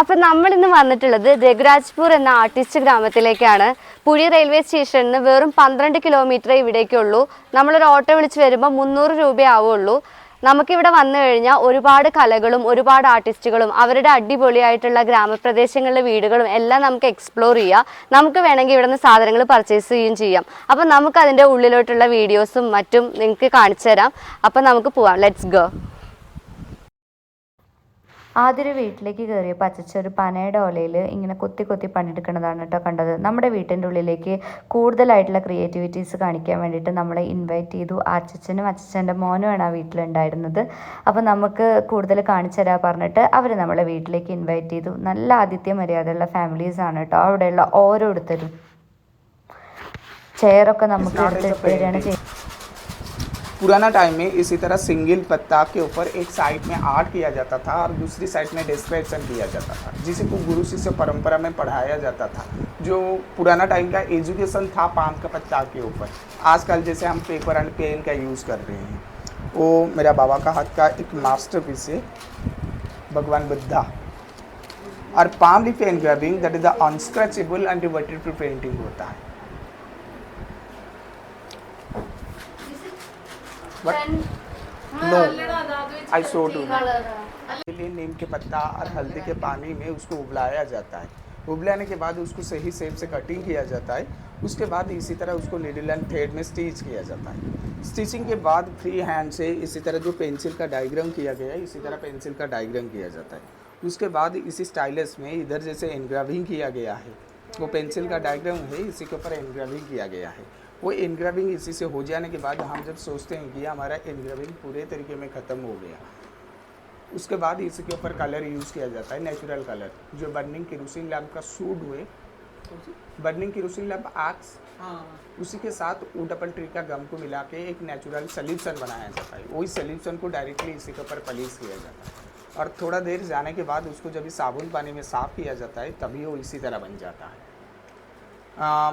അപ്പൊ നമ്മൾ ഇന്ന് വന്നിട്ടുള്ളത് രഘുരാജ്പൂർ എന്ന ആർട്ടിസ്റ്റ് ഗ്രാമത്തിലേക്കാണ്. പുഴി റെയിൽവേ സ്റ്റേഷനിൽ നിന്ന് വെറും പന്ത്രണ്ട് കിലോമീറ്റർ ഇവിടേക്കുള്ളൂ. നമ്മളൊരു ഓട്ടോ വിളിച്ച് വരുമ്പോൾ മുന്നൂറ് രൂപയാവുള്ളൂ. നമുക്കിവിടെ വന്നു കഴിഞ്ഞാൽ ഒരുപാട് കലകളും ഒരുപാട് ആർട്ടിസ്റ്റുകളും അവരുടെ അടിപൊളിയായിട്ടുള്ള ഗ്രാമപ്രദേശങ്ങളിലെ വീടുകളും എല്ലാം നമുക്ക് എക്സ്പ്ലോർ ചെയ്യാം. നമുക്ക് വേണമെങ്കിൽ ഇവിടെ നിന്ന് സാധനങ്ങൾ പർച്ചേസ് ചെയ്യുകയും ചെയ്യാം. അപ്പം നമുക്ക് അതിന്റെ ഉള്ളിലോട്ടുള്ള വീഡിയോസും മറ്റും നിങ്ങൾക്ക് കാണിച്ചു തരാം അപ്പം നമുക്ക് പോവാം. ലെറ്റ്സ് ഗോ ആദ്യൊരു വീട്ടിലേക്ക് കയറിയപ്പോൾ അച്ചച്ച ഒരു പനയുടെ ഓലയിൽ ഇങ്ങനെ കൊത്തി കൊത്തി പണിയെടുക്കുന്നതാണ് കേട്ടോ കണ്ടത്. നമ്മുടെ വീട്ടിന്റെ ഉള്ളിലേക്ക് കൂടുതലായിട്ടുള്ള ക്രിയേറ്റിവിറ്റീസ് കാണിക്കാൻ വേണ്ടിയിട്ട് നമ്മളെ ഇൻവൈറ്റ് ചെയ്തു. അച്ചച്ചനും അച്ചച്ചന്റെ മോനുമാണ് ആ വീട്ടിലുണ്ടായിരുന്നത്. അപ്പോൾ നമുക്ക് കൂടുതൽ കാണിച്ചു തരാൻ പറഞ്ഞിട്ട് അവർ നമ്മളെ വീട്ടിലേക്ക് ഇൻവൈറ്റ് ചെയ്തു. നല്ല ആതിഥ്യ മര്യാദയുള്ള ഫാമിലീസാണ് കേട്ടോ. അവിടെയുള്ള ഓരോരുത്തരും. ചെയറൊക്കെ നമുക്ക് അടുത്ത് തരികയാണ് ചെയ്യുന്നത് पुराना टाइम में इसी तरह सिंगल पत्ता के ऊपर एक साइड में आर्ट किया जाता था और दूसरी साइड में डिस्क्रिप्शन किया जाता था, जिसे को गुरु शिष्य परंपरा में पढ़ाया जाता था, जो पुराना टाइम का एजुकेशन था पाम का पत्ता के ऊपर। आजकल जैसे हम पेपर एंड पेन का यूज़ कर रहे हैं। वो मेरा बाबा का हाथ का एक मास्टर पीस है, भगवान बुद्धा। और palm leaf engraving that is the unscratchable and painting होता है। I show to you. के लिए नीम के पत्ता और हल्दी के पानी में उसको उबलाया जाता है। उबलाने के बाद उसको सही शेप से कटिंग किया जाता है। उसके बाद इसी तरह उसको निडल एंड थ्रेड में स्टिच किया जाता है। स्टिचिंग के बाद फ्री हैंड से इसी तरह जो पेंसिल का डायग्राम किया गया है इसी तरह पेंसिल का डायग्राम किया जाता है। उसके बाद इसी स्टाइलस में इधर जैसे एनग्राविंग किया गया है। वो पेंसिल का डायग्राम है इसी के ऊपर एनग्राविंग किया गया है। वो एनग्राविंग इसी से हो जाने के बाद हम जब सोचते हैं कि हमारा एनग्राविंग पूरे तरीके में ख़त्म हो गया। उसके बाद इसी के ऊपर कलर यूज़ किया जाता है नेचुरल कलर जो बर्निंग केरोसिन लैम्प का सूड हुए बर्निंग केरोसिन लैम्प आक्स उसी के साथ वो डबल ट्री का गम को मिला के एक नेचुरल सल्यूशन बनाया जाता है। वही सल्यूशन को डायरेक्टली इसी के ऊपर पलीस किया जाता है। और थोड़ा देर जाने के बाद उसको जब साबुन पानी में साफ़ किया जाता है तभी वो इसी तरह बन जाता है। आ,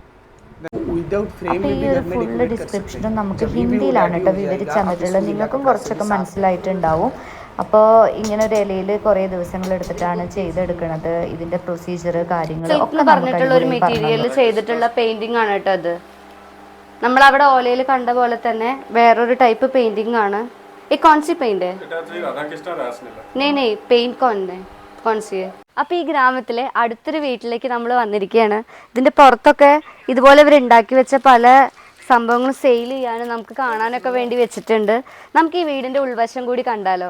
അപ്പോൾ ഫുൾ ഡിസ്ക്രിപ്ഷനും നമുക്ക് ഹിന്ദിയിലാണ് കേട്ടോ വിവരിച്ച് തന്നിട്ടുള്ളത്. നിങ്ങൾക്കും കുറച്ചൊക്കെ മനസ്സിലായിട്ടുണ്ടാവും. അപ്പോൾ ഇങ്ങനെ ഒരു ഇലയിൽ കുറേ ദിവസങ്ങൾ എടുത്തിട്ടാണ് ചെയ്തെടുക്കുന്നത് ഇതിന്റെ പ്രൊസീജിയർ കാര്യങ്ങൾ ഒക്കെ പറഞ്ഞിട്ടുള്ള ഒരു മെറ്റീരിയൽ ചെയ്തിട്ടുള്ള പെയിന്റിംഗ് ആണ് കേട്ടോ അത്. നമ്മൾ അവിടെ ഓലയിൽ കണ്ട പോലെ തന്നെ വേറൊരു ടൈപ്പ് പെയിന്റിംഗ് ആണ്. ഈ കോൺസി പെയിന്റ് നെയ് പെയിന്റ് കോൺസിയെ അപ്പൊ ഈ ഗ്രാമത്തിലെ അടുത്തൊരു വീട്ടിലേക്ക് നമ്മൾ വന്നിരിക്കുകയാണ് ഇതിന്റെ പുറത്തൊക്കെ ഇതുപോലെ ഇവർ ഉണ്ടാക്കി വെച്ച പല സംഭവങ്ങൾ സെയിൽ ചെയ്യാനും നമുക്ക് കാണാനൊക്കെ വേണ്ടി വെച്ചിട്ടുണ്ട്. നമുക്ക് ഈ വീടിന്റെ ഉൾവശം കൂടി കണ്ടാലോ?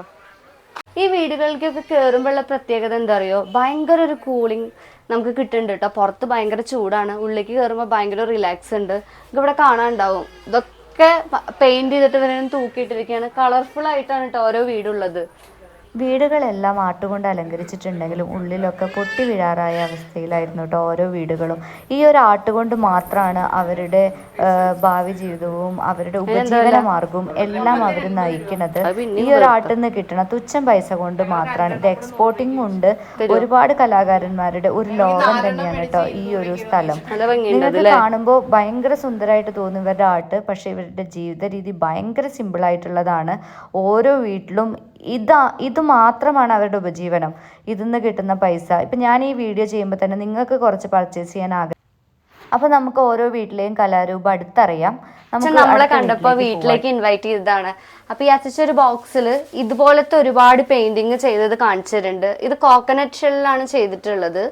ഈ വീടുകളിലേക്കൊക്കെ കയറുമ്പോഴുള്ള പ്രത്യേകത എന്താ അറിയോ? ഭയങ്കര ഒരു കൂളിംഗ് നമുക്ക് കിട്ടുന്നുണ്ട് കേട്ടോ. പുറത്ത് ഭയങ്കര ചൂടാണ്. ഉള്ളിലേക്ക് കയറുമ്പോൾ ഭയങ്കര റിലാക്സ് ഉണ്ട്. ഇവിടെ കാണാനുണ്ടാവും. ഇതൊക്കെ പെയിന്റ് ചെയ്തിട്ട് ഇവരെ തൂക്കിയിട്ടിരിക്കുകയാണ് കളർഫുൾ ആയിട്ടാണ് കേട്ടോ ഓരോ വീടുള്ളത്. വീടുകളെല്ലാം ആട്ടുകൊണ്ട് അലങ്കരിച്ചിട്ടുണ്ടെങ്കിലും ഉള്ളിലൊക്കെ പൊട്ടി വീഴാറായ അവസ്ഥയിലായിരുന്നു കേട്ടോ ഓരോ വീടുകളും. ഈ ഒരു ആട്ടുകൊണ്ട് മാത്രമാണ് അവരുടെ ഭാവി ജീവിതവും അവരുടെ ഉപജീവന മാർഗവും എല്ലാം അവർ നയിക്കുന്നത്. ഈ ഒരു ആട്ടിൽ നിന്ന് കിട്ടണ തുച്ഛം പൈസ കൊണ്ട് മാത്രമാണ് ഇത് എക്സ്പോർട്ടിംഗ് ഉണ്ട്. ഒരുപാട് കലാകാരന്മാരുടെ ഒരു ലോകം തന്നെയാണ് കേട്ടോ ഈ ഒരു സ്ഥലം. നിങ്ങൾക്ക് കാണുമ്പോൾ ഭയങ്കര സുന്ദരമായിട്ട് തോന്നും ഇവരുടെ ആർട്ട് പക്ഷെ ഇവരുടെ ജീവിത രീതി ഭയങ്കര സിമ്പിൾ ആയിട്ടുള്ളതാണ്. ഓരോ വീട്ടിലും ഇതാ ഇത് മാത്രമാണ് അവരുടെ ഉപജീവനം. ഇതിൽ നിന്ന് കിട്ടുന്ന പൈസ. ഇപ്പം ഞാൻ ഈ വീഡിയോ ചെയ്യുമ്പോൾ തന്നെ നിങ്ങൾക്ക് കുറച്ച് പർച്ചേസ് ചെയ്യാൻ ആഗ്രഹം. അപ്പൊ നമുക്ക് ഓരോ വീട്ടിലെയും കലാരൂപം അടുത്തറിയാം. നമ്മളെ കണ്ടപ്പോ വീട്ടിലേക്ക് ഇൻവൈറ്റ് ചെയ്തതാണ്. അപ്പൊ ഈ അച്ഛൻ ഒരു ബോക്സിൽ ഇതുപോലത്തെ ഒരുപാട് പെയിന്റിങ് ചെയ്തത് കാണിച്ചിട്ടുണ്ട്. ഇത് കോക്കനട്ട് ഷെല്ലാണ് ചെയ്തിട്ടുള്ളത്.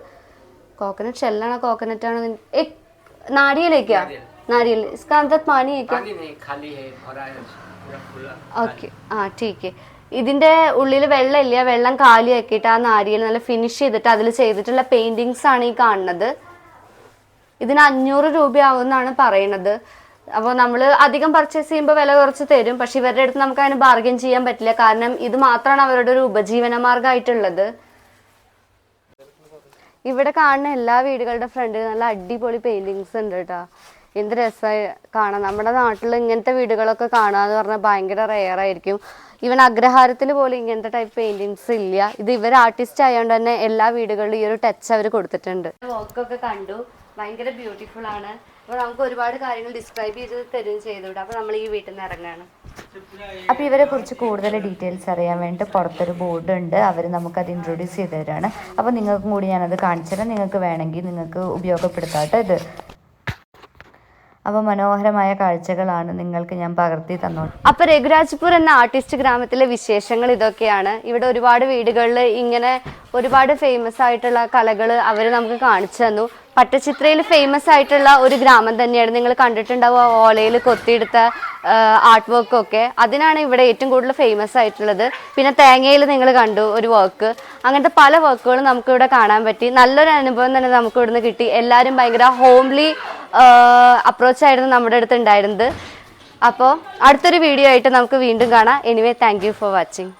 കോക്കനട്ട് ഷെല്ലാണ് കോക്കനട്ട് ആണ്? നാരിയലേക്കാ? नारियल इसका अंदर पानी है ഇതിന്റെ ഉള്ളിൽ വെള്ളം ഇല്ല വെള്ളം കാലിയാക്കിയിട്ട് ആ നാരിയിൽ നല്ല ഫിനിഷ് ചെയ്തിട്ട് അതിൽ ചെയ്തിട്ടുള്ള പെയിന്റിങ്സ് ആണ് ഈ കാണുന്നത്. ഇതിന് അഞ്ഞൂറ് രൂപയാവുമെന്നാണ് പറയുന്നത്. അപ്പോൾ നമ്മൾ അധികം പർച്ചേസ് ചെയ്യുമ്പോൾ വില കുറച്ച് തരും. പക്ഷെ ഇവരുടെ അടുത്ത് നമുക്ക് അതിന് ബാർഗൻ ചെയ്യാൻ പറ്റില്ല. കാരണം ഇത് മാത്രമാണ് അവരുടെ ഒരു ഉപജീവന മാർഗമായിട്ടുള്ളത് ഇവിടെ കാണുന്ന എല്ലാ വീടുകളുടെ ഫ്രണ്ടിൽ നല്ല അടിപൊളി പെയിന്റിങ്സ് ഉണ്ട് കേട്ടോ. എന്ത് രസമായി കാണാം നമ്മുടെ നാട്ടിൽ ഇങ്ങനത്തെ വീടുകളൊക്കെ കാണുക എന്ന് പറഞ്ഞാൽ ഭയങ്കര റെയർ ആയിരിക്കും. ഇവൻ അഗ്രഹാരത്തിൽ പോലും ഇങ്ങനത്തെ ടൈപ്പ് പെയിന്റിങ്സ് ഇല്ല. ഇത് ഇവർ ആർട്ടിസ്റ്റ് ആയതുകൊണ്ട് തന്നെ എല്ലാ വീടുകളിലും ഈ ഒരു ടച്ച് അവർ കൊടുത്തിട്ടുണ്ട്. വർക്കൊക്കെ കണ്ടു. ഭയങ്കര ബ്യൂട്ടിഫുൾ ആണ്. അപ്പോൾ നമുക്ക് ഒരുപാട് കാര്യങ്ങൾ ഡിസ്ക്രൈബ് ചെയ്ത് തരുകയും ചെയ്തുവിടാം അപ്പോൾ നമ്മൾ ഈ വീട്ടിൽ നിന്ന് ഇറങ്ങാണ്. അപ്പോൾ ഇവരെ കുറിച്ച് കൂടുതൽ ഡീറ്റെയിൽസ് അറിയാൻ വേണ്ടി പുറത്തൊരു ബോർഡ് ഉണ്ട്. അവർ നമുക്കത് ഇൻട്രൊഡ്യൂസ് ചെയ്ത് തരാണ്. അപ്പോൾ നിങ്ങൾക്കും കൂടി ഞാനത് കാണിച്ചു തരാം. നിങ്ങൾക്ക് വേണമെങ്കിൽ നിങ്ങൾക്ക് ഉപയോഗപ്പെടുത്താട്ടോ ഇത്. അപ്പോൾ മനോഹരമായ കാഴ്ചകളാണ് നിങ്ങൾക്ക് ഞാൻ പകർത്തി തന്നോളൂ. അപ്പോൾ രഘുരാജ്പൂർ എന്ന ആർട്ടിസ്റ്റ് ഗ്രാമത്തിലെ വിശേഷങ്ങൾ ഇതൊക്കെയാണ്. ഇവിടെ ഒരുപാട് വീടുകളിൽ ഇങ്ങനെ ഒരുപാട് ഫേമസ് ആയിട്ടുള്ള കലകൾ അവർ നമുക്ക് കാണിച്ചു തന്നു. പട്ടച്ചിത്രയിൽ ഫേമസ് ആയിട്ടുള്ള ഒരു ഗ്രാമം തന്നെയാണ് നിങ്ങൾ കണ്ടിട്ടുണ്ടാവും ഓലയിൽ കൊത്തിയെടുത്ത ആർട്ട് വർക്ക് ഒക്കെ. അതിനാണ് ഇവിടെ ഏറ്റവും കൂടുതൽ ഫേമസ് ആയിട്ടുള്ളത്. പിന്നെ തേങ്ങയിൽ നിങ്ങൾ കണ്ടു ഒരു വർക്ക് അങ്ങനത്തെ പല വർക്കുകളും നമുക്കിവിടെ കാണാൻ പറ്റി. നല്ലൊരു അനുഭവം തന്നെ നമുക്ക് ഇവിടുന്ന് കിട്ടി. എല്ലാവരും ഭയങ്കര ഹോംലി അപ്രോച്ച് ആയിരുന്നു നമ്മുടെ അടുത്ത് ഉണ്ടായിരുന്നത്. അപ്പോൾ അടുത്തൊരു വീഡിയോ ആയിട്ട് നമുക്ക് വീണ്ടും കാണാം. Anyway thank for watching